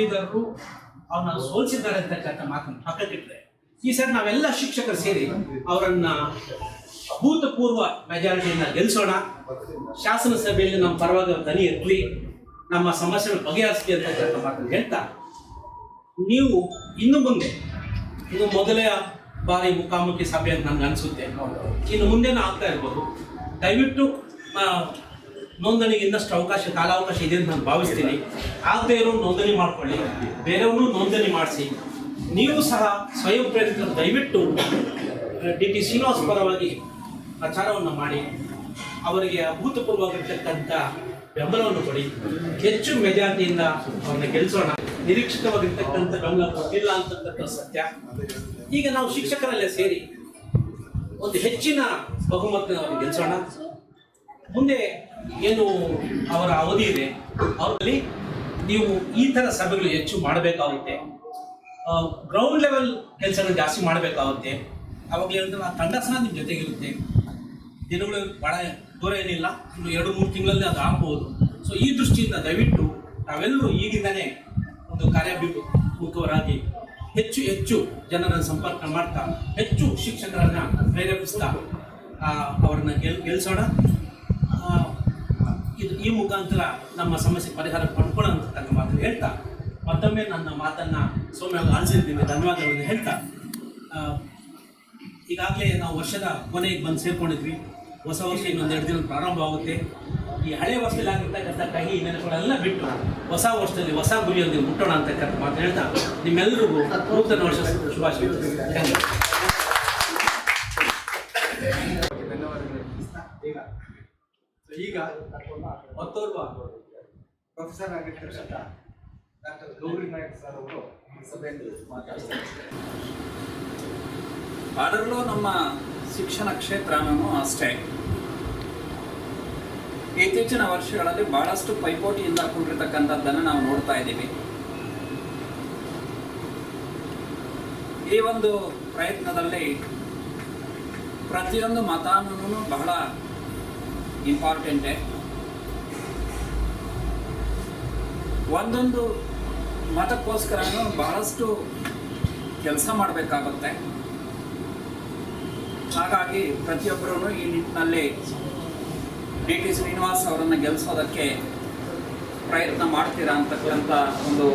ಪದವೀಧರರು ಅವನ್ನ ಸೋಲಿಸಿದ್ದಾರೆ ಅಂತಕ್ಕಂಥ ಮಾತನ್ನು ಪಕ್ಕಕ್ಕಿಟ್ರೆ. ಈ ಸರಿ ನಾವೆಲ್ಲ ಶಿಕ್ಷಕರು ಸೇರಿ ಅವರನ್ನ ಅಭೂತಪೂರ್ವ ಮೆಜಾರಿಟಿಯನ್ನ ಗೆಲ್ಲಿಸೋಣ ಶಾಸನ ಸಭೆಯಲ್ಲಿ ನಮ್ಮ ಪರವಾಗಿ ದನಿ ಎತ್ತಲಿ ನಮ್ಮ ಸಮಸ್ಯೆಗಳು ಬಗೆಹರಿಸಲಿ ಅಂತಕ್ಕಂಥ ಮಾತನ್ನು ಹೇಳ್ತಾ, ನೀವು ಇನ್ನು ಮುಂದೆ ಇದು ಮೊದಲೇ ಬಾರಿ ಮುಖಾಮುಖಿ ಸಭೆ ಅಂತ ನನಗೆ ಅನಿಸುತ್ತೆ. ಇನ್ನು ಮುಂದೆನೂ ಆಗ್ತಾ ಇರ್ಬೋದು. ದಯವಿಟ್ಟು ನೋಂದಣಿಗೆ ಇನ್ನಷ್ಟು ಅವಕಾಶ, ಕಾಲಾವಕಾಶ ಇದೆ ಅಂತ ನಾನು ಭಾವಿಸ್ತೀನಿ. ಆಗದೆ ಇರೋ ನೋಂದಣಿ ಮಾಡ್ಕೊಳ್ಳಿ ಬೇರೆಯವರು ನೋಂದಣಿ ಮಾಡಿಸಿ. ನೀವು ಸಹ ಸ್ವಯಂ ಪ್ರೇರಿತ ದಯವಿಟ್ಟು ಡಿ ಟಿ ಶ್ರೀನಿವಾಸ್ ಪರವಾಗಿ ಪ್ರಚಾರವನ್ನು ಮಾಡಿ, ಅವರಿಗೆ ಅಭೂತಪೂರ್ವವಾಗಿರ್ತಕ್ಕಂಥ ಬೆಂಬಲವನ್ನು ಕೊಡಿ. ಹೆಚ್ಚು ಮೆಜಾರಿಟಿಯಿಂದ ಅವ್ರನ್ನ ಗೆಲ್ಲಿಸೋಣ ನಿರೀಕ್ಷಿತವಾಗಿರ್ತಕ್ಕಂಥ ಬೆಂಬಲ ಕೊಟ್ಟಿಲ್ಲ ಅಂತಕ್ಕಂಥ ಸತ್ಯ. ಈಗ ನಾವು ಶಿಕ್ಷಕರಲ್ಲೇ ಸೇರಿ ಒಂದು ಹೆಚ್ಚಿನ ಬಹುಮತ ಅವ್ರಿಗೆ ಗೆಲ್ಲಿಸೋಣ ಮುಂದೆ ಏನು ಅವರ ಅವಧಿ ಇದೆ, ಅವರಲ್ಲಿ ನೀವು ಈ ಥರ ಸಭೆಗಳು ಹೆಚ್ಚು ಮಾಡಬೇಕಾಗುತ್ತೆ. ಗ್ರೌಂಡ್ ಲೆವೆಲ್ ಕೆಲಸಗಳು ಜಾಸ್ತಿ ಮಾಡಬೇಕಾಗುತ್ತೆ. ಅವಾಗ ಹೇಳಿದ್ರೆ, ಆ ತಂಡ ಸಹ ನಿಮ್ಮ ಜೊತೆಗಿರುತ್ತೆ. ದಿನಗಳು ಭಾಳ ದೂರ ಏನಿಲ್ಲ, ಇನ್ನು ಎರಡು ಮೂರು ತಿಂಗಳಲ್ಲಿ ಅದು ಆಗ್ಬೋದು. ಸೊ ಈ ದೃಷ್ಟಿಯಿಂದ ದಯವಿಟ್ಟು ನಾವೆಲ್ಲರೂ ಈಗಿಂದನೇ ಒಂದು ಕಾರ್ಯಾಭಿಮುಖರಾಗಿ ಹೆಚ್ಚು ಹೆಚ್ಚು ಜನರನ್ನು ಸಂಪರ್ಕ ಮಾಡ್ತಾ, ಹೆಚ್ಚು ಶಿಕ್ಷಕರನ್ನು ಪ್ರೇರೇಪಿಸ್ತಾ ಅವ್ರನ್ನ ಗೆಲ್ ಗೆಲ್ಲಿಸೋಣ ಇದು ಈ ಮುಖಾಂತರ ನಮ್ಮ ಸಮಸ್ಯೆ ಪರಿಹಾರ ಪಡ್ಕೊಳ್ಳೋ ಅಂತಕ್ಕಂಥ ಮಾತನ್ನು ಹೇಳ್ತಾ, ಮತ್ತೊಮ್ಮೆ ನನ್ನ ಮಾತನ್ನ ಸೌಮ್ಯ ಆಲಿಸಿದ್ದೀನಿ ಧನ್ಯವಾದಗಳನ್ನು ಹೇಳ್ತಾ. ಈಗಾಗಲೇ ನಾವು ವರ್ಷದ ಕೊನೆಗೆ ಬಂದು ಸೇರ್ಕೊಂಡಿದ್ವಿ. ಹೊಸ ವರ್ಷ ಇನ್ನೊಂದೆರಡು ದಿನ ಪ್ರಾರಂಭ ಆಗುತ್ತೆ. ಈ ಹಳೆ ವರ್ಷದಲ್ಲಿ ಆಗಿರ್ತಕ್ಕಂಥ ಕಹಿ ನೆನಪುಗಳೆಲ್ಲ ಬಿಟ್ಟು ಹೊಸ ವರ್ಷದಲ್ಲಿ ಹೊಸ ಗುರಿಯೊಂದಿಗೆ ಮುಟ್ಟೋಣ ಅಂತಕ್ಕಂಥ ಮಾತು ಹೇಳ್ತಾ ನಿಮ್ಮೆಲ್ಲರಿಗೂ ನೂತನ ವರ್ಷ ಶುಭಾಶಯ ಥ್ಯಾಂಕ್ ಯು ಧನ್ಯವಾದಗಳು ತಿಳಿಸ್ತಾ ಈಗ ಸೊ ಈಗ ಮತ್ತೋರ್ವ ಪ್ರೊಫೆಸರ್ ಆಗಿರ್ತಕ್ಕಂಥ ಡಾಕ್ಟರ್ ಗೌರಿ ನಾಯಕ್ ಸರ್ ಅವರು ಸಭೆಯಲ್ಲಿ ಮಾತಾಡ್ತಾರೆ. ಅದರಲ್ಲೂ ನಮ್ಮ ಶಿಕ್ಷಣ ಕ್ಷೇತ್ರನೂ ಅಷ್ಟೇ. ಇತ್ತೀಚಿನ ವರ್ಷಗಳಲ್ಲಿ ಬಹಳಷ್ಟು ಪೈಪೋಟಿಯಿಂದ ಕೂಡಿರ್ತಕ್ಕಂಥದ್ದನ್ನು ನಾವು ನೋಡ್ತಾ ಇದ್ದೀವಿ. ಈ ಒಂದು ಪ್ರಯತ್ನದಲ್ಲಿ ಪ್ರತಿಯೊಂದು ಮತಾನು ಬಹಳ ಇಂಪಾರ್ಟೆಂಟೇ ಒಂದೊಂದು ಮತಕ್ಕೋಸ್ಕರನೂ ಬಹಳಷ್ಟು ಕೆಲಸ ಮಾಡಬೇಕಾಗುತ್ತೆ. ಹಾಗಾಗಿ ಪ್ರತಿಯೊಬ್ಬರೂ ಈ ನಿಟ್ಟಿನಲ್ಲಿ ಡಿ ಟಿ ಶ್ರೀನಿವಾಸ್ ಅವರನ್ನು ಗೆಲ್ಲಿಸೋದಕ್ಕೆ ಪ್ರಯತ್ನ ಮಾಡ್ತೀರಾ ಅಂತಕ್ಕಂಥ ಒಂದು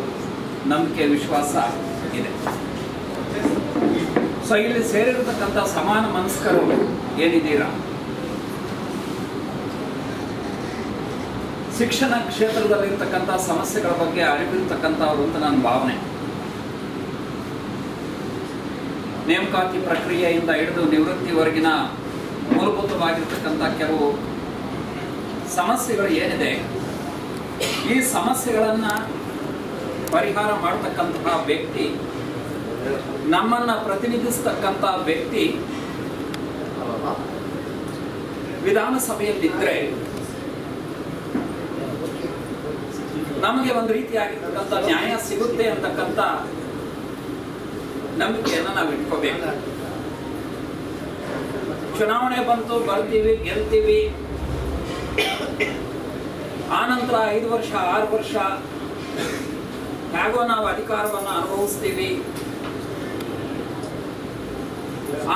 ನಂಬಿಕೆ, ವಿಶ್ವಾಸ ಇದೆ. ಸೊ ಇಲ್ಲಿ ಸೇರಿರತಕ್ಕಂಥ ಸಮಾನ ಮನಸ್ಕರು ಏನಿದ್ದೀರಾ? ಶಿಕ್ಷಣ ಕ್ಷೇತ್ರದಲ್ಲಿರ್ತಕ್ಕಂಥ ಸಮಸ್ಯೆಗಳ ಬಗ್ಗೆ ಅರಿವಿರ್ತಕ್ಕಂಥವ್ರು ಅಂತ ನನ್ನ ಭಾವನೆ. ನೇಮಕಾತಿ ಪ್ರಕ್ರಿಯೆಯಿಂದ ಹಿಡಿದು ನಿವೃತ್ತಿವರೆಗಿನ ಮೂಲಭೂತವಾಗಿರ್ತಕ್ಕಂಥ ಕೆಲವು ಸಮಸ್ಯೆಗಳು ಏನಿದೆ, ಈ ಸಮಸ್ಯೆಗಳನ್ನು ಪರಿಹಾರ ಮಾಡತಕ್ಕಂತಹ ವ್ಯಕ್ತಿ, ನಮ್ಮನ್ನ ಪ್ರತಿನಿಧಿಸ್ತಕ್ಕಂಥ ವ್ಯಕ್ತಿ ವಿಧಾನಸಭೆಯಲ್ಲಿದ್ದರೆ ನಮಗೆ ಒಂದು ರೀತಿಯಾಗಿರ್ತಕ್ಕಂಥ ನ್ಯಾಯ ಸಿಗುತ್ತೆ ಅಂತಕ್ಕಂಥ ನಂಬಿಕೆಯನ್ನು ನಾವು ಇಟ್ಕೋಬೇಕು. ಚುನಾವಣೆ ಬಂತು, ಬರ್ತೀವಿ, ಗೆಲ್ತೀವಿ. ಆನಂತರ ಐದು ವರ್ಷ, ಆರು ವರ್ಷ. ಹೇಗೋ ನಾವು ಅಧಿಕಾರವನ್ನು ಅನುಭವಿಸ್ತೀವಿ.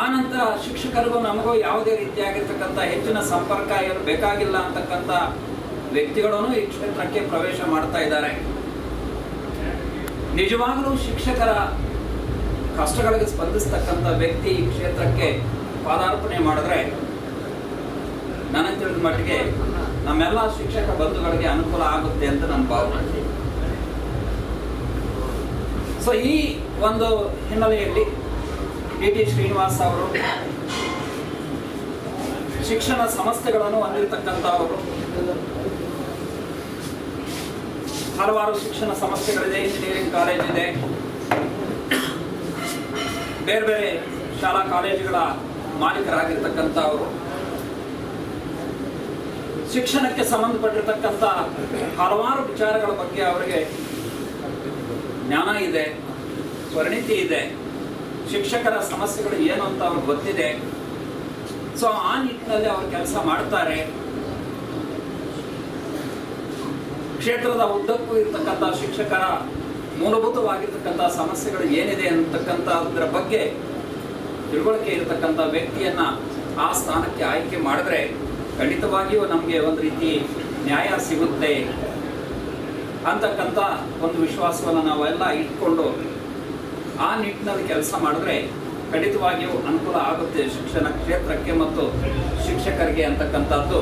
ಆನಂತರ ಶಿಕ್ಷಕರಿಗೂ ನಮಗೂ ಯಾವುದೇ ರೀತಿಯಾಗಿರ್ತಕ್ಕಂಥ ಹೆಚ್ಚಿನ ಸಂಪರ್ಕ ಏನು ಬೇಕಾಗಿಲ್ಲ ಅಂತಕ್ಕಂಥ ವ್ಯಕ್ತಿಗಳನ್ನು ಈ ಕ್ಷೇತ್ರಕ್ಕೆ ಪ್ರವೇಶ ಮಾಡ್ತಾ ಇದ್ದಾರೆ. ನಿಜವಾಗಲೂ ಶಿಕ್ಷಕರ ಕಷ್ಟಗಳಿಗೆ ಸ್ಪಂದಿಸ್ತಕ್ಕಂಥ ವ್ಯಕ್ತಿ ಈ ಕ್ಷೇತ್ರಕ್ಕೆ ಪಾದಾರ್ಪಣೆ ಮಾಡಿದ್ರೆ ನನಗೆ ತಿಳಿದ ಮಟ್ಟಿಗೆ ನಮ್ಮೆಲ್ಲ ಶಿಕ್ಷಕ ಬಂಧುಗಳಿಗೆ ಅನುಕೂಲ ಆಗುತ್ತೆ ಅಂತ ನನ್ನ ಭಾವನೆ. ಸೊ ಈ ಒಂದು ಹಿನ್ನೆಲೆಯಲ್ಲಿ ಡಿ ಟಿ ಶ್ರೀನಿವಾಸ್ ಅವರು ಶಿಕ್ಷಣ ಸಂಸ್ಥೆಗಳನ್ನು ಹೊಂದಿರತಕ್ಕಂಥವರು ಹಲವಾರು ಶಿಕ್ಷಣ ಸಮಸ್ಯೆಗಳಿದೆ ಇಂಜಿನಿಯರಿಂಗ್ ಕಾಲೇಜ್ ಇದೆ. ಬೇರೆ ಬೇರೆ ಶಾಲಾ ಕಾಲೇಜುಗಳ ಮಾಲೀಕರಾಗಿರ್ತಕ್ಕಂಥವರು. ಶಿಕ್ಷಣಕ್ಕೆ ಸಂಬಂಧಪಟ್ಟಿರ್ತಕ್ಕಂಥ ಹಲವಾರು ವಿಚಾರಗಳ ಬಗ್ಗೆ ಅವರಿಗೆ ಜ್ಞಾನ ಇದೆ, ಪರಿಣಿತಿ ಇದೆ. ಶಿಕ್ಷಕರ ಸಮಸ್ಯೆಗಳು ಏನು ಅಂತ ಅವ್ರಿಗೆ ಗೊತ್ತಿದೆ. ಸೊ ಆ ನಿಟ್ಟಿನಲ್ಲಿ ಅವರು ಕೆಲಸ ಮಾಡ್ತಾರೆ. ಕ್ಷೇತ್ರದ ಉದ್ದಕ್ಕೂ ಇರ್ತಕ್ಕಂಥ ಶಿಕ್ಷಕರ ಮೂಲಭೂತವಾಗಿರ್ತಕ್ಕಂಥ ಸಮಸ್ಯೆಗಳು ಏನಿದೆ ಅಂತಕ್ಕಂಥದ್ರ ಬಗ್ಗೆ ತಿಳುವಳಿಕೆ ಇರತಕ್ಕಂಥ ವ್ಯಕ್ತಿಯನ್ನ ಆ ಸ್ಥಾನಕ್ಕೆ ಆಯ್ಕೆ ಮಾಡಿದ್ರೆ ಖಂಡಿತವಾಗಿಯೂ ನಮಗೆ ಒಂದು ರೀತಿ ನ್ಯಾಯ ಸಿಗುತ್ತೆ ಅಂತಕ್ಕಂಥ ಒಂದು ವಿಶ್ವಾಸವನ್ನು ನಾವೆಲ್ಲ ಇಟ್ಕೊಂಡು ಆ ನಿಟ್ಟಿನಲ್ಲಿ ಕೆಲಸ ಮಾಡಿದ್ರೆ ಖಂಡಿತವಾಗಿಯೂ ಅನುಕೂಲ ಆಗುತ್ತೆ ಶಿಕ್ಷಣ ಕ್ಷೇತ್ರಕ್ಕೆ ಮತ್ತು ಶಿಕ್ಷಕರಿಗೆ ಅಂತಕ್ಕಂಥದ್ದು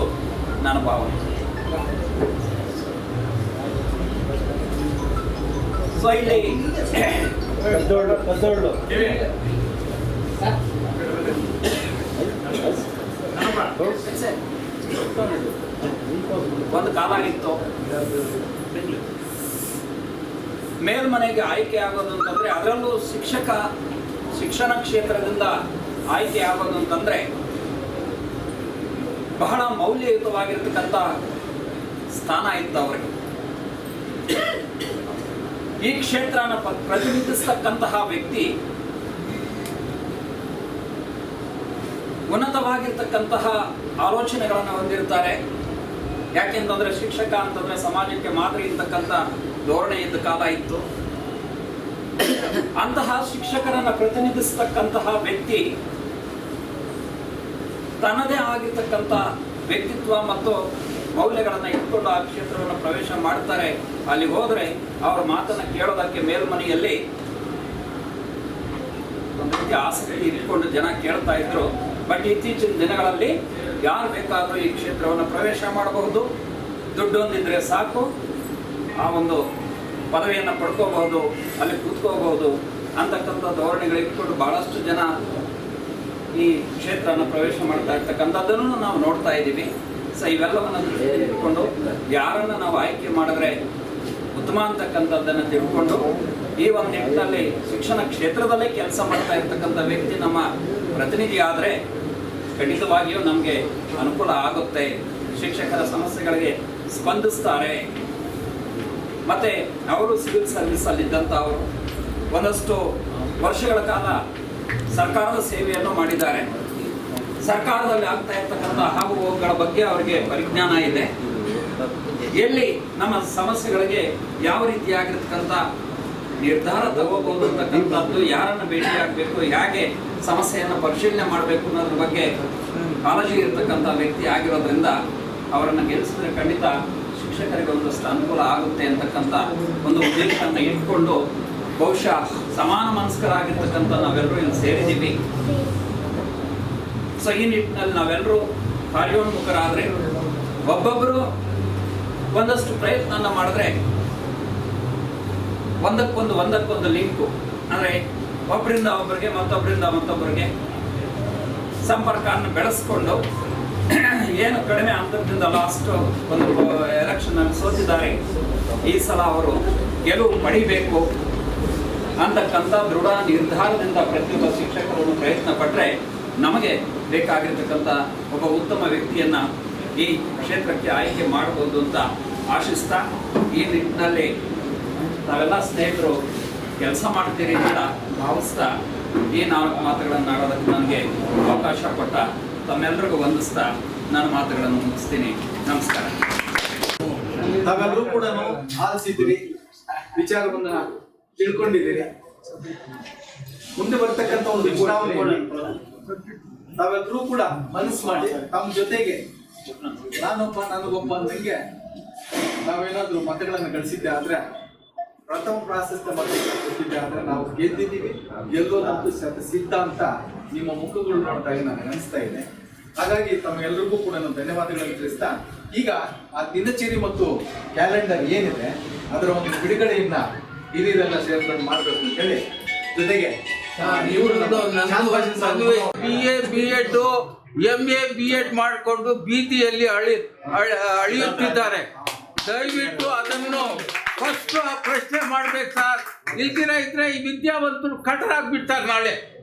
ನನ್ನ ಭಾವನೆ. ಸೊ ಒಂದು ಕಾಲ ಆಗಿತ್ತು ಮೇಲ್ಮನೆಗೆ ಆಯ್ಕೆ ಆಗೋದು ಅಂತಂದ್ರೆ ಅದರಲ್ಲೂ ಶಿಕ್ಷಕ, ಶಿಕ್ಷಣ ಕ್ಷೇತ್ರದಿಂದ ಆಯ್ಕೆ ಆಗೋದು ಅಂತಂದ್ರೆ ಬಹಳ ಮೌಲ್ಯಯುತವಾಗಿರ್ತಕ್ಕಂಥ ಸ್ಥಾನ ಇತ್ತು ಅವರಿಗೆ. ಈ ಕ್ಷೇತ್ರನ ಪ್ರತಿನಿಧಿಸ್ತಕ್ಕಂತಹ ವ್ಯಕ್ತಿ ಉನ್ನತವಾಗಿರ್ತಕ್ಕಂತಹ ಆಲೋಚನೆಗಳನ್ನು ಹೊಂದಿರ್ತಾರೆ. ಯಾಕೆಂತಂದ್ರೆ ಶಿಕ್ಷಕ ಅಂತಂದ್ರೆ ಸಮಾಜಕ್ಕೆ ಮಾದರಿ ಇರ್ತಕ್ಕಂಥ ಧೋರಣೆ ಇದ್ದ ಕಾಲ ಇತ್ತು. ಅಂತಹ ಶಿಕ್ಷಕರನ್ನ ಪ್ರತಿನಿಧಿಸ್ತಕ್ಕಂತಹ ವ್ಯಕ್ತಿ ತನ್ನದೇ ಆಗಿರ್ತಕ್ಕಂಥ ವ್ಯಕ್ತಿತ್ವ ಮತ್ತು ಮೌಲ್ಯಗಳನ್ನು ಇಟ್ಕೊಂಡು ಆ ಕ್ಷೇತ್ರವನ್ನು ಪ್ರವೇಶ ಮಾಡ್ತಾರೆ. ಅಲ್ಲಿ ಹೋದ್ರೆ ಅವರ ಮಾತನ್ನ ಕೇಳೋದಕ್ಕೆ ಮೇಲ್ಮನೆಯಲ್ಲಿ ಒಂದು ರೀತಿ ಆಸಕ್ತಿ ಇಟ್ಕೊಂಡು ಜನ ಕೇಳ್ತಾ ಇದ್ರು. ಬಟ್ ಇತ್ತೀಚಿನ ದಿನಗಳಲ್ಲಿ ಯಾರು ಬೇಕಾದರೂ ಈ ಕ್ಷೇತ್ರವನ್ನು ಪ್ರವೇಶ ಮಾಡಬಹುದು. ದುಡ್ಡು ಒಂದಿದ್ರೆ ಸಾಕು. ಆ ಒಂದು ಪದವಿಯನ್ನು ಪಡ್ಕೋಬಹುದು, ಅಲ್ಲಿ ಕೂತ್ಕೋಬಹುದು ಅಂತಕ್ಕಂಥ ಧೋರಣೆಗಳು ಇಟ್ಕೊಂಡು ಬಹಳಷ್ಟು ಜನ ಈ ಕ್ಷೇತ್ರವನ್ನು ಪ್ರವೇಶ ಮಾಡ್ತಾ ಇರ್ತಕ್ಕಂಥದ್ದನ್ನು ನಾವು ನೋಡ್ತಾ ಇದ್ದೀವಿ. ಸೊ ಇವೆಲ್ಲವನ್ನು ತಿಳ್ಕೊಂಡು ಯಾರನ್ನ ನಾವು ಆಯ್ಕೆ ಮಾಡಿದ್ರೆ ಉತ್ತಮ ಅಂತಕ್ಕಂಥದ್ದನ್ನು ತಿಳ್ಕೊಂಡು ಈ ಒಂದು ನಿಟ್ಟಿನಲ್ಲಿ ಶಿಕ್ಷಣ ಕ್ಷೇತ್ರದಲ್ಲೇ ಕೆಲಸ ಮಾಡ್ತಾ ಇರ್ತಕ್ಕಂಥ ವ್ಯಕ್ತಿ ನಮ್ಮ ಪ್ರತಿನಿಧಿ ಆದರೆ ಖಂಡಿತವಾಗಿಯೂ ನಮಗೆ ಅನುಕೂಲ ಆಗುತ್ತೆ. ಶಿಕ್ಷಕರ ಸಮಸ್ಯೆಗಳಿಗೆ ಸ್ಪಂದಿಸ್ತಾರೆ. ಮತ್ತೆ ಅವರು ಸಿವಿಲ್ ಸರ್ವಿಸ್ ಅಲ್ಲಿದ್ದಂಥ ಅವರು ಒಂದಷ್ಟು ವರ್ಷಗಳ ಕಾಲ ಸರ್ಕಾರದ ಸೇವೆಯನ್ನು ಮಾಡಿದ್ದಾರೆ. ಸರ್ಕಾರದಲ್ಲಿ ಆಗ್ತಾ ಇರ್ತಕ್ಕಂಥ ಹಾಗು ಹೋಗುಗಳ ಬಗ್ಗೆ ಅವರಿಗೆ ಪರಿಜ್ಞಾನ ಇದೆ. ಎಲ್ಲಿ ನಮ್ಮ ಸಮಸ್ಯೆಗಳಿಗೆ ಯಾವ ರೀತಿಯಾಗಿರ್ತಕ್ಕಂಥ ನಿರ್ಧಾರ ತಗೋಬಹುದು ಅಂತಕ್ಕಂಥದ್ದು ಯಾರನ್ನ ಭೇಟಿಯಾಗಬೇಕು ಹೇಗೆ ಸಮಸ್ಯೆಯನ್ನು ಪರಿಶೀಲನೆ ಮಾಡಬೇಕು ಅನ್ನೋದ್ರ ಬಗ್ಗೆ ಕಾಳಜಿ ಇರತಕ್ಕಂಥ ವ್ಯಕ್ತಿ ಆಗಿರೋದ್ರಿಂದ ಅವರನ್ನು ಗೆಲ್ಲಿಸಿದ್ರೆ ಖಂಡಿತ ಶಿಕ್ಷಕರಿಗೆ ಒಂದಷ್ಟು ಅನುಕೂಲ ಆಗುತ್ತೆ ಅಂತಕ್ಕಂಥ ಒಂದು ಉದ್ದೇಶವನ್ನು ಇಟ್ಕೊಂಡು ಬಹುಶಃ ಸಮಾನ ಮನಸ್ಕರಾಗಿರ್ತಕ್ಕಂಥ ನಾವೆಲ್ಲರೂ ಇಲ್ಲಿ ಸೇರಿದ್ದೀವಿ. ಸೊ ಈ ನಿಟ್ಟಿನಲ್ಲಿ ನಾವೆಲ್ಲರೂ ಕಾರ್ಯೋನ್ಮುಖರಾದರೆ ಒಬ್ಬೊಬ್ಬರು ಒಂದಷ್ಟು ಪ್ರಯತ್ನ ಮಾಡಿದ್ರೆ ಒಂದಕ್ಕೊಂದು ಒಂದಕ್ಕೊಂದು ಲಿಂಕು, ಅಂದರೆ ಒಬ್ಬರಿಂದ ಒಬ್ಬರಿಗೆ ಮತ್ತೊಬ್ಬರಿಂದ ಮತ್ತೊಬ್ಬರಿಗೆ ಸಂಪರ್ಕವನ್ನು ಬೆಳೆಸ್ಕೊಂಡು ಏನು ಕಡಿಮೆ ಅಂತರದಿಂದ ಲಾಸ್ಟ್ ಒಂದು ಎಲೆಕ್ಷನ್ನಲ್ಲಿ ಸೋತಿದ್ದಾರೆ. ಈ ಸಲ ಅವರು ಗೆಲುವು ಪಡಿಬೇಕು ಅಂತಕ್ಕಂಥ ದೃಢ ನಿರ್ಧಾರದಿಂದ ಪ್ರತಿಯೊಬ್ಬ ಶಿಕ್ಷಕರನ್ನು ಪ್ರಯತ್ನ ಪಟ್ಟರೆ ನಮಗೆ ಬೇಕಾಗಿರ್ತಕ್ಕಂಥ ಒಬ್ಬ ಉತ್ತಮ ವ್ಯಕ್ತಿಯನ್ನ ಈ ಕ್ಷೇತ್ರಕ್ಕೆ ಆಯ್ಕೆ ಮಾಡಬಹುದು ಅಂತ ಆಶಿಸ್ತಾ ಈ ನಿಟ್ಟಿನಲ್ಲಿ ತಾವೆಲ್ಲ ಸ್ನೇಹಿತರು ಕೆಲಸ ಮಾಡ್ತೀರಿ ಅಂತ ಭಾವಿಸ್ತಾ ಈ ನಾಲ್ಕು ಮಾತುಗಳನ್ನು ಆಡೋದಕ್ಕೆ ನನಗೆ ಅವಕಾಶ ಕೊಟ್ಟ ತಮ್ಮೆಲ್ಲರಿಗೂ ವಂದಿಸ್ತಾ ನನ್ನ ಮಾತುಗಳನ್ನು ಮುಗಿಸ್ತೀನಿ. ನಮಸ್ಕಾರ. ತಾವೆಲ್ಲರೂ ಕೂಡ ಆಲಿಸಿದ್ದೀರಿ. ವಿಚಾರವನ್ನು ತಿಳ್ಕೊಂಡಿದ್ದೀರಿ. ಮುಂದೆ ಬರ್ತಕ್ಕಂಥ ಒಂದು ಚುನಾವಣೆಯಲ್ಲಿ ತಾವೆಲ್ಲರೂ ಕೂಡ ಮನಸ್ಸು ಮಾಡಿ ತಮ್ಮ ಜೊತೆಗೆ. ನಾನೊಬ್ಬ ನನಗೊಬ್ಬ ಅಂದಂಗೆ ನಾವೇನಾದ್ರೂ ಮತಗಳನ್ನು ಗಳಿಸಿದ್ದೆ ಆದ್ರೆ ಪ್ರಥಮ ಪ್ರಾಶಸ್ತ್ಯ ಮತಗಳನ್ನು ಕೊಟ್ಟಿದ್ದೆ ಆದ್ರೆ ನಾವು ಗೆದ್ದಿದ್ದೀವಿ. ಗೆಲ್ಲೋದಂತೂ ಶತ ಸಿದ್ಧ ಅಂತ ನಿಮ್ಮ ಮುಖಗಳು ನೋಡ್ತಾ ಇದ್ದು ನನಗೆ ಅನಿಸ್ತಾ ಇದೆ. ಹಾಗಾಗಿ ತಮ್ಮೆಲ್ಲರಿಗೂ ಕೂಡ ನಾನು ಧನ್ಯವಾದಗಳನ್ನು ತಿಳಿಸ್ತಾ ಈಗ ಆ ದಿನಚರಿ ಮತ್ತು ಕ್ಯಾಲೆಂಡರ್ ಏನಿದೆ ಅದರ ಒಂದು ಬಿಡುಗಡೆಯನ್ನ ಹಿರಿಯರೆಲ್ಲ ಸೇರ್ಕೊಂಡು ಮಾಡಬೇಕು ಅಂತ ಹೇಳಿ ಜೊತೆಗೆ B A B Ed M A B Ed ಮಾಡಿಕೊಂಡು ಬೀದಿಯಲ್ಲಿ ಅಳಿ, ಅಳ- ಅಳಿಯುತ್ತಿದ್ದಾರೆ. ದಯವಿಟ್ಟು ಅದನ್ನು ಫಸ್ಟ್ ಪ್ರಶ್ನೆ ಮಾಡ್ಬೇಕು ಸರ್. ಇಲ್ದಿರ ಇದ್ರೆ ಈ ವಿದ್ಯಾವಂತರು ಕಟರಾಗ್ಬಿಡ್ತಾರೆ ನಾಳೆ.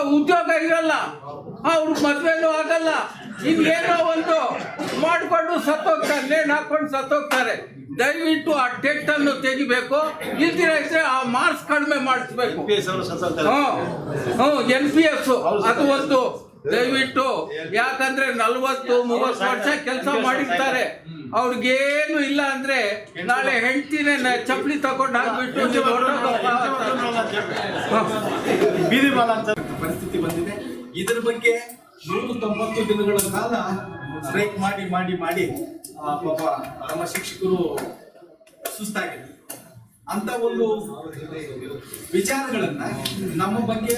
ಉದ್ಯೋಗ ಇರಲ್ಲ. ಅವ್ರ ಮದ್ವೆನೂ ಆಗಲ್ಲ. ಇನ್ನೇನೋ ಒಂದು ಮಾಡಿಕೊಂಡು ಸತ್ತೋಗ್ತಾರೆ ನೇಣು ಹಾಕೊಂಡು ಸತ್ತೋಗ್ತಾರೆ. ದಯವಿಟ್ಟು ಆ ಟೆಟ್ ಅನ್ನು ತೆಗಿಬೇಕು. ಇಲ್ದಿರ ಇದ್ರೆ ಆ ಮಾರ್ಕ್ಸ್ ಕಡಿಮೆ ಮಾಡಿಸ್ಬೇಕು. ಎನ್ ಪಿ ಎಸ್ ಅದು ಒಂದು. ದಯವಿಟ್ಟು ಯಾಕಂದ್ರೆ ನಲ್ವತ್ತು ಮೂವತ್ತು ವರ್ಷ ಕೆಲಸ ಮಾಡಿರ್ತಾರೆ. ಅವ್ರಿಗೇನು ಇಲ್ಲ ಅಂದ್ರೆ ನಾಳೆ ಹೆಂಡ್ತಿನೇ ಚಪ್ಪಲಿ ತಗೊಂಡು ಹಾಕ್ಬಿಟ್ಟು. ಬೀದಿ ಪರಿಸ್ಥಿತಿ ಬಂದಿದೆ. ಇದ್ರ ಬಗ್ಗೆ ನೂರ ತೊಂಬತ್ತು ದಿನಗಳ ಕಾಲ ಸ್ಟ್ರೈಕ್ ಮಾಡಿ ಮಾಡಿ ಮಾಡಿ ಪಾಪ ನಮ್ಮ ಶಿಕ್ಷಕರು ಸುಸ್ತಾಗಿದ್ರು. ಅಂತ ಒಂದು ವಿಚಾರಗಳನ್ನ ನಮ್ಮ ಬಗ್ಗೆ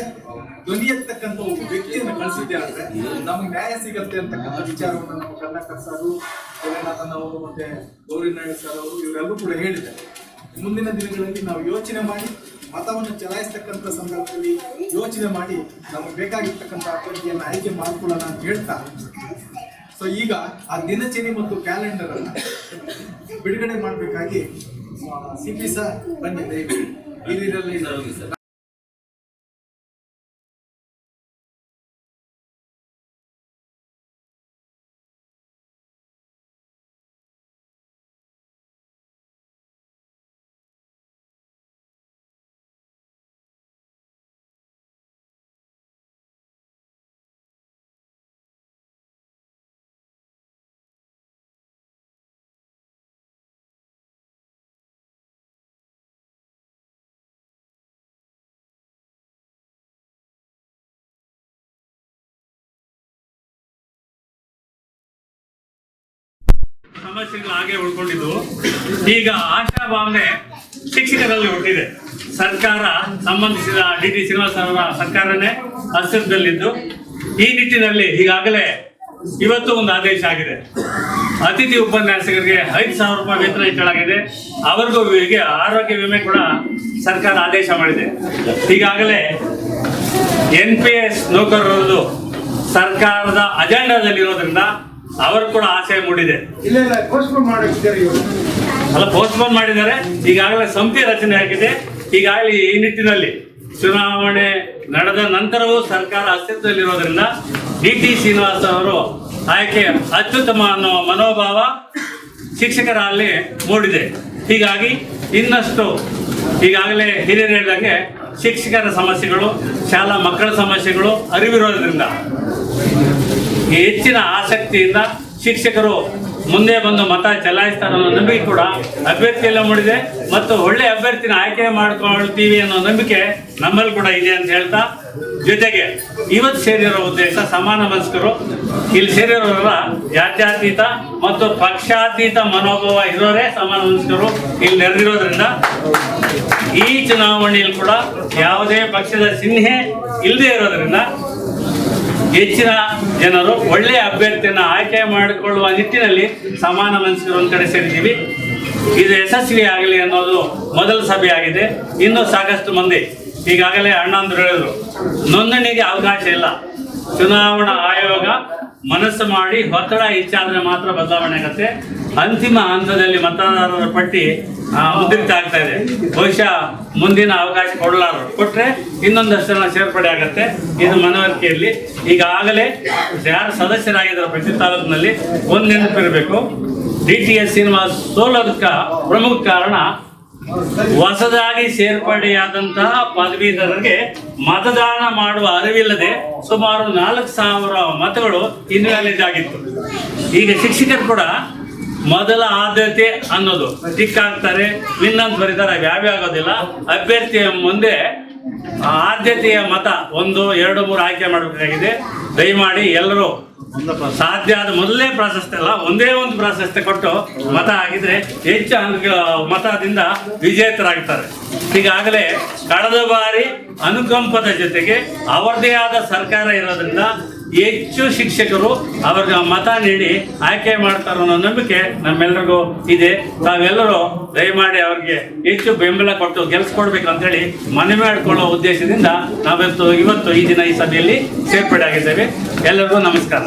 ಧ್ವನಿ ಎತ್ತಕ್ಕಂಥ ಒಬ್ಬ ವ್ಯಕ್ತಿಯನ್ನು ಕಳಿಸಿದ್ದೆ ಆದ್ರೆ ನಮಗೆ ನ್ಯಾಯ ಸಿಗತ್ತೆ ಅಂತಕ್ಕಂಥ ವಿಚಾರವನ್ನು ನಮ್ಮ ಕರ್ನಾಟಕ ಸರ್ ಜಗನ್ನಾಥನ್ ಅವರು ಮತ್ತೆ ಗೌರಿ ನಾಯಕ್ ಸರ್ ಅವರು ಇವರೆಲ್ಲರೂ ಕೂಡ ಹೇಳಿದ್ದಾರೆ. ಮುಂದಿನ ದಿನಗಳಲ್ಲಿ ನಾವು ಯೋಚನೆ ಮಾಡಿ ಮತವನ್ನು ಚಲಾಯಿಸ್ತಕ್ಕಂಥ ಸಂದರ್ಭದಲ್ಲಿ ಯೋಚನೆ ಮಾಡಿ ನಮಗೆ ಬೇಕಾಗಿರ್ತಕ್ಕಂಥ ಅಭ್ಯರ್ಥಿಯನ್ನು ಆಯ್ಕೆ ಮಾಡಿಕೊಳ್ಳೋಣ ಅಂತ ಹೇಳ್ತಾ. ಸೊ ಈಗ ಆ ದಿನಚರಿ ಮತ್ತು ಕ್ಯಾಲೆಂಡರ್ ಅನ್ನು ಬಿಡುಗಡೆ ಮಾಡಬೇಕಾಗಿ ಸಿ ಪಿ ಸರ್ ಬಂದಿದೆ. ಸಮಸ್ಯೆಗಳು ಹಾಗೆ ಉಳ್ಕೊಂಡಿದ್ದು. ಈಗ ಆಶಾ ಭಾವನೆ ಶಿಕ್ಷಕರಲ್ಲಿ ಹುಟ್ಟಿದೆ. ಸರ್ಕಾರ ಸಂಬಂಧಿಸಿದ ಡಿ ಟಿ ಶ್ರೀನಿವಾಸ ಅವರ ಸರ್ಕಾರನೇ ಅಸ್ತಿತ್ವದಲ್ಲಿದ್ದು. ಈ ನಿಟ್ಟಿನಲ್ಲಿ ಈಗಾಗಲೇ ಇವತ್ತು ಒಂದು ಆದೇಶ ಆಗಿದೆ. ಅತಿಥಿ ಉಪನ್ಯಾಸಕರಿಗೆ ಐದು ಸಾವಿರ ರೂಪಾಯಿ ವೇತನ ಹೆಚ್ಚಳಾಗಿದೆ ಅವರಿಗೂ ಆರೋಗ್ಯ ವಿಮೆ ಕೂಡ ಸರ್ಕಾರ ಆದೇಶ ಮಾಡಿದೆ. ಈಗಾಗಲೇ ಎನ್ ಪಿ ಎಸ್ ನೌಕರರದು ಸರ್ಕಾರದ ಅಜೆಂಡಾದಲ್ಲಿರೋದ್ರಿಂದ ಅವರು ಕೂಡ ಆಸೆ ಮೂಡಿದೆ. ಇಲ್ಲ ಇಲ್ಲ ಪೋಸ್ಟ್ಪೋನ್ ಮಾಡಿದ್ದಾರೆ ಅಲ್ಲ ಪೋಸ್ಟ್ಪೋನ್ ಮಾಡಿದ್ದಾರೆ. ಈಗಾಗಲೇ ಸಮಿತಿ ರಚನೆ ಆಗಿದೆ. ಈಗಾಗಲೇ ಈ ನಿಟ್ಟಿನಲ್ಲಿ ಚುನಾವಣೆ ನಡೆದ ನಂತರವೂ ಸರ್ಕಾರ ಅಸ್ತಿತ್ವದಲ್ಲಿರೋದ್ರಿಂದ ಡಿ ಟಿ ಶ್ರೀನಿವಾಸ ಅವರು ಆಯ್ಕೆ ಅತ್ಯುತ್ತಮ ಅನ್ನೋ ಮನೋಭಾವ ಶಿಕ್ಷಕರಲ್ಲಿ ಮೂಡಿದೆ. ಹೀಗಾಗಿ ಇನ್ನಷ್ಟು ಈಗಾಗಲೇ ಹಿರಿಯರು ಹೇಳಿದಂಗೆ ಶಿಕ್ಷಕರ ಸಮಸ್ಯೆಗಳು ಶಾಲಾ ಮಕ್ಕಳ ಸಮಸ್ಯೆಗಳು ಅರಿವಿರೋದ್ರಿಂದ ಹೆಚ್ಚಿನ ಆಸಕ್ತಿಯಿಂದ ಶಿಕ್ಷಕರು ಮುಂದೆ ಬಂದು ಮತ ಚಲಾಯಿಸ್ತಾರೆ ಅನ್ನೋ ನಂಬಿಕೆ ಕೂಡ ಅಭ್ಯರ್ಥಿಯೆಲ್ಲ ಮೂಡಿದೆ. ಮತ್ತು ಒಳ್ಳೆ ಅಭ್ಯರ್ಥಿನ ಆಯ್ಕೆ ಮಾಡ್ಕೊಳ್ತೀವಿ ಅನ್ನೋ ನಂಬಿಕೆ ನಮ್ಮಲ್ಲಿ ಕೂಡ ಇದೆ ಅಂತ ಹೇಳ್ತಾ, ಜೊತೆಗೆ ಇವತ್ತು ಸೇರಿರೋ ಉದ್ದೇಶ ಸಮಾನ ಮನಸ್ಕರು. ಇಲ್ಲಿ ಸೇರಿರೋರೆಲ್ಲ ಜಾತ್ಯಾತೀತ ಮತ್ತು ಪಕ್ಷಾತೀತ ಮನೋಭಾವ ಇರೋರೇ ಸಮಾನ ಮನಸ್ಕರು ಇಲ್ಲಿ ನೆರೆದಿರೋದ್ರಿಂದ. ಈ ಚುನಾವಣೆಯಲ್ಲಿ ಕೂಡ ಯಾವುದೇ ಪಕ್ಷದ ಚಿಹ್ನೆ ಇಲ್ಲದೆ ಇರೋದ್ರಿಂದ ಹೆಚ್ಚಿನ ಜನರು ಒಳ್ಳೆಯ ಅಭ್ಯರ್ಥಿಯನ್ನು ಆಯ್ಕೆ ಮಾಡಿಕೊಳ್ಳುವ ನಿಟ್ಟಿನಲ್ಲಿ ಸಮಾನ ಮನಸ್ಸಿರೋ ಒಂದು ಕಡೆ ಸೇರಿದ್ದೀವಿ. ಇದು ಯಶಸ್ವಿ ಆಗಲಿ ಅನ್ನೋದು ಮೊದಲ ಸಭೆಯಾಗಿದೆ. ಇನ್ನೂ ಸಾಕಷ್ಟು ಮಂದಿ ಈಗಾಗಲೇ ಅಣ್ಣಂದ್ರು ಹೇಳಿದ್ರು, ನೋಂದಣಿಗೆ ಅವಕಾಶ ಇಲ್ಲ. ಚುನಾವಣಾ ಆಯೋಗ ಮನಸ್ಸು ಮಾಡಿ ಒತ್ತಡ ಹೆಚ್ಚಾದ್ರೆ ಮಾತ್ರ ಬದಲಾವಣೆ ಆಗುತ್ತೆ. ಅಂತಿಮ ಹಂತದಲ್ಲಿ ಮತದಾರರ ಪಟ್ಟಿ ಮುದ್ರಿತ ಆಗ್ತಾ ಇದೆ. ಬಹುಶಃ ಮುಂದಿನ ಅವಕಾಶ ಕೊಡಲಾರರು. ಕೊಟ್ರೆ ಇನ್ನೊಂದಷ್ಟು ಜನ ಸೇರ್ಪಡೆ ಆಗತ್ತೆ. ಇದು ಮನವರಿಕೆಯಲ್ಲಿ. ಈಗಾಗಲೇ ಯಾರು ಸದಸ್ಯರಾಗಿದ್ದಾರೆ ಪ್ರತಿ ತಾಲೂಕಿನಲ್ಲಿ ಒಂದು ನೆನಪಿರಬೇಕು ಡಿ ಟಿ ಎಸ್ ಸಿನಿಮಾ ಸೋಲೋದಕ್ಕೆ ಪ್ರಮುಖ ಕಾರಣ ಹೊಸದಾಗಿ ಸೇರ್ಪಡೆಯಾದಂತಹ ಪದವೀಧರರಿಗೆ ಮತದಾನ ಮಾಡುವ ಅರಿವಿಲ್ಲದೆ ಸುಮಾರು ನಾಲ್ಕು ಸಾವಿರ ಮತಗಳು ಇನ್ವ್ಯಾಲಿಡ್ ಆಗಿತ್ತು ಈಗ ಶಿಕ್ಷಕರು ಕೂಡ ಮೊದಲ ಆದ್ಯತೆ ಅನ್ನೋದು ಟಿಕ್ ಹಾಕ್ತಾರೆ ವಿನ್ ಅಂತ ಬರೀತಾರೆ, ವ್ಯಾವ್ಯ ಆಗೋದಿಲ್ಲ. ಅಭ್ಯರ್ಥಿಯ ಮುಂದೆ ಆದ್ಯತೆಯ ಮತ ಒಂದು, ಎರಡು, ಮೂರು ಆಯ್ಕೆ ಮಾಡಬೇಕಾಗಿದೆ. ದಯಮಾಡಿ ಎಲ್ಲರೂ ಸಾಧ್ಯ ಆದ ಮೊದಲೇ ಪ್ರಾಶಸ್ತ್ಯ ಅಲ್ಲ, ಒಂದೇ ಒಂದು ಪ್ರಾಶಸ್ತ್ಯ ಕೊಟ್ಟು ಮತ ಆಗಿದ್ರೆ ಹೆಚ್ಚು ಅಂಕ ಮತದಿಂದ ವಿಜೇತರಾಗ್ತಾರೆ. ಈಗಾಗಲೇ ಕಳೆದ ಬಾರಿ ಅನುಕಂಪದ ಜೊತೆಗೆ ಅವರದೇ ಆದ ಸರ್ಕಾರ ಇರೋದ್ರಿಂದ ಹೆಚ್ಚು ಶಿಕ್ಷಕರು ಅವ್ರಿಗೆ ಮತ ನೀಡಿ ಆಯ್ಕೆ ಮಾಡ್ತಾರೋ ಅನ್ನೋ ನಂಬಿಕೆ ನಮ್ಮೆಲ್ಲರಿಗೂ ಇದೆ. ತಾವೆಲ್ಲರೂ ದಯಮಾಡಿ ಅವ್ರಿಗೆ ಹೆಚ್ಚು ಬೆಂಬಲ ಕೊಟ್ಟು ಗೆಲ್ಸ್ಕೊಡ್ಬೇಕು ಅಂತೇಳಿ ಮನವಿ ಮಾಡಿಕೊಳ್ಳೋ ಉದ್ದೇಶದಿಂದ ನಾವಿವತ್ತು, ಇವತ್ತು ಈ ದಿನ ಈ ಸಭೆಯಲ್ಲಿ ಸೇರ್ಪಡೆ ಆಗಿದ್ದೇವೆ ಎಲ್ಲರಿಗೂ ನಮಸ್ಕಾರ.